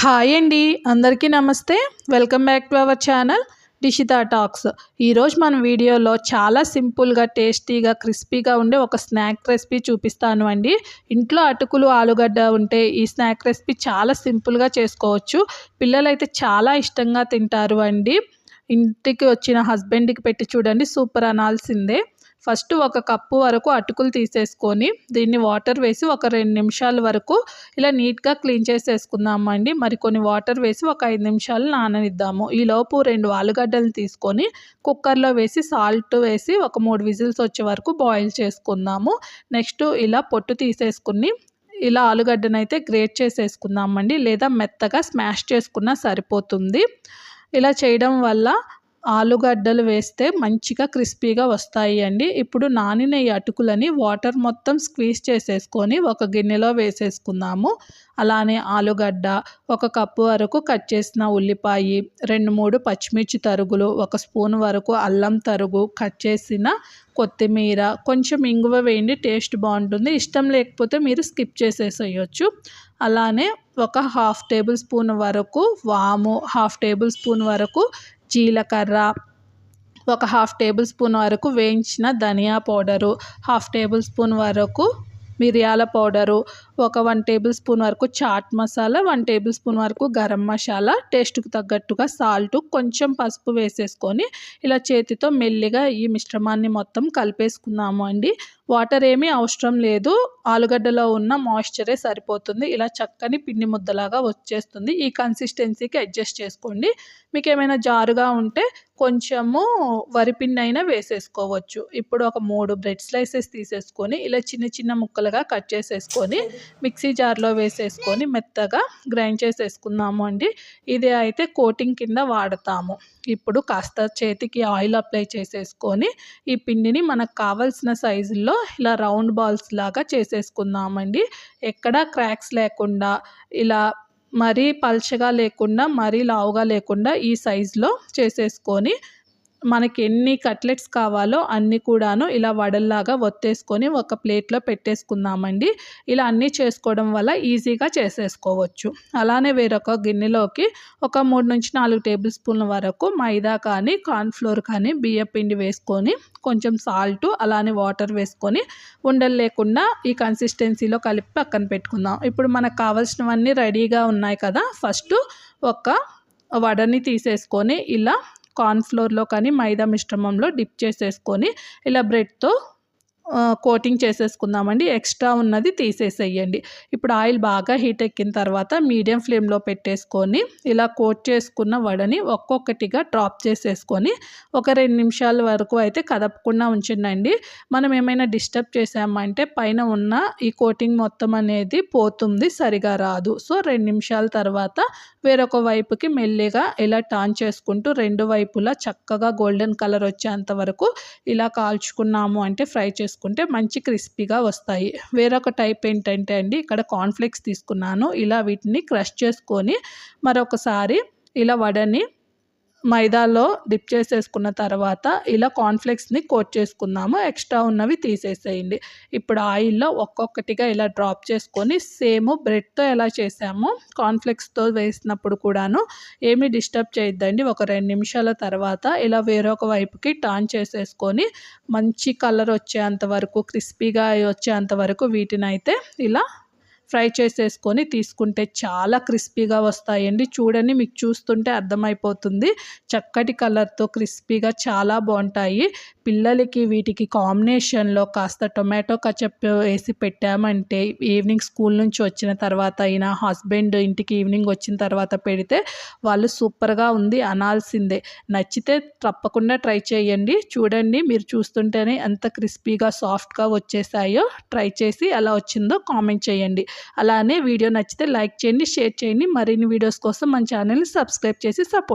Hi అండి అందరికీ నమస్తే. Welcome back to our channel Dishita talks. ఈరోజు మన వీడియోలో చాలా సింపుల్గా టేస్టీగా క్రిస్పీగా ఉండే ఒక స్నాక్ రెసిపీ చూపిస్తాను అండి. ఇంట్లో అటుకులు ఆలుగడ్డ ఉంటే ఈ స్నాక్ రెసిపీ చాలా సింపుల్గా చేసుకోవచ్చు. పిల్లలైతే చాలా ఇష్టంగా తింటారు అండి. ఇంటికి వచ్చిన హస్బెండ్కి పెట్టి చూడండి సూపర్ అనాల్సిందే. ఫస్ట్ ఒక కప్పు వరకు అటుకులు తీసేసుకొని దీన్ని వాటర్ వేసి ఒక రెండు నిమిషాల వరకు ఇలా నీట్గా క్లీన్ చేసేసుకుందాము అండి మరి కొన్ని వాటర్ వేసి ఒక ఐదు నిమిషాలు నాననిద్దాము. ఈలోపు రెండు ఆలుగడ్డలు తీసుకొని కుక్కర్లో వేసి సాల్ట్ వేసి ఒక మూడు విజిల్స్ వచ్చే వరకు బాయిల్ చేసుకుందాము. నెక్స్ట్ ఇలా పొట్టు తీసేసుకుని ఇలా ఆలుగడ్డనైతే గ్రేట్ చేసేసుకుందామండి. లేదా మెత్తగా స్మాష్ చేసుకున్నా సరిపోతుంది. ఇలా చేయడం వల్ల ఆలుగడ్డలు వేస్తే మంచిగా క్రిస్పీగా వస్తాయి అండి ఇప్పుడు నానిన ఈ అటుకులని వాటర్ మొత్తం స్క్వీజ్ చేసేసుకొని ఒక గిన్నెలో వేసేసుకుందాము. అలానే ఆలుగడ్డ ఒక కప్పు వరకు కట్ చేసిన ఉల్లిపాయ రెండు మూడు పచ్చిమిర్చి తరుగులు ఒక స్పూన్ వరకు అల్లం తరుగు కట్ చేసిన కొత్తిమీర కొంచెం ఇంగువ వేయండి టేస్ట్ బాగుంటుంది. ఇష్టం లేకపోతే మీరు స్కిప్ చేసేసేయచ్చు. అలానే ఒక హాఫ్ టేబుల్ స్పూన్ వరకు వాము హాఫ్ టేబుల్ స్పూన్ వరకు జీలకర్ర ఒక హాఫ్ టేబుల్ స్పూన్ వరకు వేయించిన ధనియా పౌడరు హాఫ్ టేబుల్ స్పూన్ వరకు మిరియాల పౌడరు ఒక వన్ టేబుల్ స్పూన్ వరకు chaat masala one tablespoon వరకు గరం మసాలా టేస్ట్కి తగ్గట్టుగా సాల్ట్ కొంచెం పసుపు వేసేసుకొని ఇలా చేతితో మెల్లిగా ఈ మిశ్రమాన్ని మొత్తం కలిపేసుకున్నాము అండి. వాటర్ ఏమీ అవసరం లేదు. ఆలుగడ్డలో ఉన్న మాయిశ్చరే సరిపోతుంది. ఇలా చక్కని పిండి ముద్దలాగా వచ్చేస్తుంది. ఈ కన్సిస్టెన్సీకి అడ్జస్ట్ చేసుకోండి. మీకు ఏమైనా జారుగా ఉంటే కొంచెము వరిపిండి అయినా వేసేసుకోవచ్చు. ఇప్పుడు ఒక మూడు బ్రెడ్ స్లైసెస్ తీసేసుకొని ఇలా చిన్న చిన్న ముక్కలుగా కట్ చేసేసుకొని మిక్సీ జార్లో వేసేసుకొని మెత్తగా గ్రైండ్ చేసేసుకుందాము అండి. ఇది అయితే కోటింగ్ కింద వాడతాము. ఇప్పుడు కాస్త చేతికి ఆయిల్ అప్లై చేసేసుకొని ఈ పిండిని మనకు కావాల్సిన సైజుల్లో ఇలా రౌండ్ బాల్స్ లాగా చేసేసుకుందామండి. ఎక్కడ క్రాక్స్ లేకుండా ఇలా మరీ పల్చగా లేకుండా మరీ లావుగా లేకుండా ఈ సైజులో చేసేసుకొని మనకి ఎన్ని కట్లెట్స్ కావాలో అన్నీ కూడాను ఇలా వడల్లాగా ఒత్తేసుకొని ఒక ప్లేట్లో పెట్టేసుకుందామండి. ఇలా అన్నీ చేసుకోవడం వల్ల ఈజీగా చేసేసుకోవచ్చు. అలానే వేరొక గిన్నెలోకి ఒక మూడు నుంచి నాలుగు టేబుల్ స్పూన్ల వరకు మైదా కానీ కార్న్ఫ్లోర్ కానీ బియ్య పిండి వేసుకొని కొంచెం సాల్ట్ అలానే వాటర్ వేసుకొని ఉండలు లేకుండా ఈ కన్సిస్టెన్సీలో కలిపి పక్కన పెట్టుకుందాం. ఇప్పుడు మనకు కావాల్సినవన్నీ రెడీగా ఉన్నాయి కదా. ఫస్ట్ ఒక వడని తీసేసుకొని ఇలా కార్న్ఫ్లోర్లో కానీ మైదా మిశ్రమంలో డిప్ చేసేసుకొని ఇలా బ్రెడ్తో కోటింగ్ చేసేసుకుందామండి. ఎక్స్ట్రా ఉన్నది తీసేసేయండి. ఇప్పుడు ఆయిల్ బాగా హీట్ ఎక్కిన తర్వాత మీడియం ఫ్లేమ్లో పెట్టేసుకొని ఇలా కోట్ చేసుకున్న వడని ఒక్కొక్కటిగా డ్రాప్ చేసేసుకొని ఒక రెండు నిమిషాల వరకు అయితే కదపకుండా ఉంచిండండి. మనం ఏమైనా డిస్టర్బ్ చేసామంటే పైన ఉన్న ఈ కోటింగ్ మొత్తం అనేది పోతుంది సరిగా రాదు. సో రెండు నిమిషాల తర్వాత వేరొక వైపుకి మెల్లిగా ఇలా టాన్ చేసుకుంటూ రెండు వైపులా చక్కగా గోల్డెన్ కలర్ వచ్చేంత వరకు ఇలా కాల్చుకున్నాము అంటే ఫ్రై చేసుకుంటాం చేసుకుంటే మంచి క్రిస్పీగా వస్తాయి. వేరొక టైప్ ఏంటంటే అండి ఇక్కడ కార్న్ఫ్లేక్స్ తీసుకున్నాను. ఇలా వీటిని క్రష్ చేసుకొని మరొకసారి ఇలా వడని మైదాలో డిప్ చేసేసుకున్న తర్వాత ఇలా కాన్ఫ్లెక్స్ని కోట్ చేసుకుందాము. ఎక్స్ట్రా ఉన్నవి తీసేసేయండి. ఇప్పుడు ఆయిల్లో ఒక్కొక్కటిగా ఇలా డ్రాప్ చేసుకొని సేమ్ బ్రెడ్తో ఎలా చేసామో కాన్ఫ్లెక్స్తో వేసినప్పుడు కూడాను ఏమీ డిస్టర్బ్ చేయొద్దండి. ఒక రెండు నిమిషాల తర్వాత ఇలా వేరొక వైపుకి టాన్ చేసేసుకొని మంచి కలర్ వచ్చేంత వరకు క్రిస్పీగా వచ్చేంత వరకు వీటిని అయితే ఇలా ఫ్రై చేసేసుకొని తీసుకుంటే చాలా క్రిస్పీగా వస్తాయండి. చూడండి మీకు చూస్తుంటే అర్థమైపోతుంది. చక్కటి కలర్తో క్రిస్పీగా చాలా బాగుంటాయి. పిల్లలకి వీటికి కాంబినేషన్లో కాస్త టొమాటో కచప్ వేసి పెట్టామంటే ఈవినింగ్ స్కూల్ నుంచి వచ్చిన తర్వాత అయినా హస్బెండ్ ఇంటికి ఈవినింగ్ వచ్చిన తర్వాత పెడితే వాళ్ళు సూపర్గా ఉంది అనాల్సిందే. నచ్చితే తప్పకుండా ట్రై చేయండి. చూడండి మీరు చూస్తుంటేనే ఎంత క్రిస్పీగా సాఫ్ట్గా వచ్చేసాయో ట్రై చేసి ఎలా వచ్చిందో కామెంట్ చేయండి. అలానే వీడియో నచ్చితే లైక్ చేయండి షేర్ చేయండి. మరిన్ని వీడియోస్ కోసం మన ఛానల్ని సబ్స్క్రైబ్ చేసి సపోర్ట్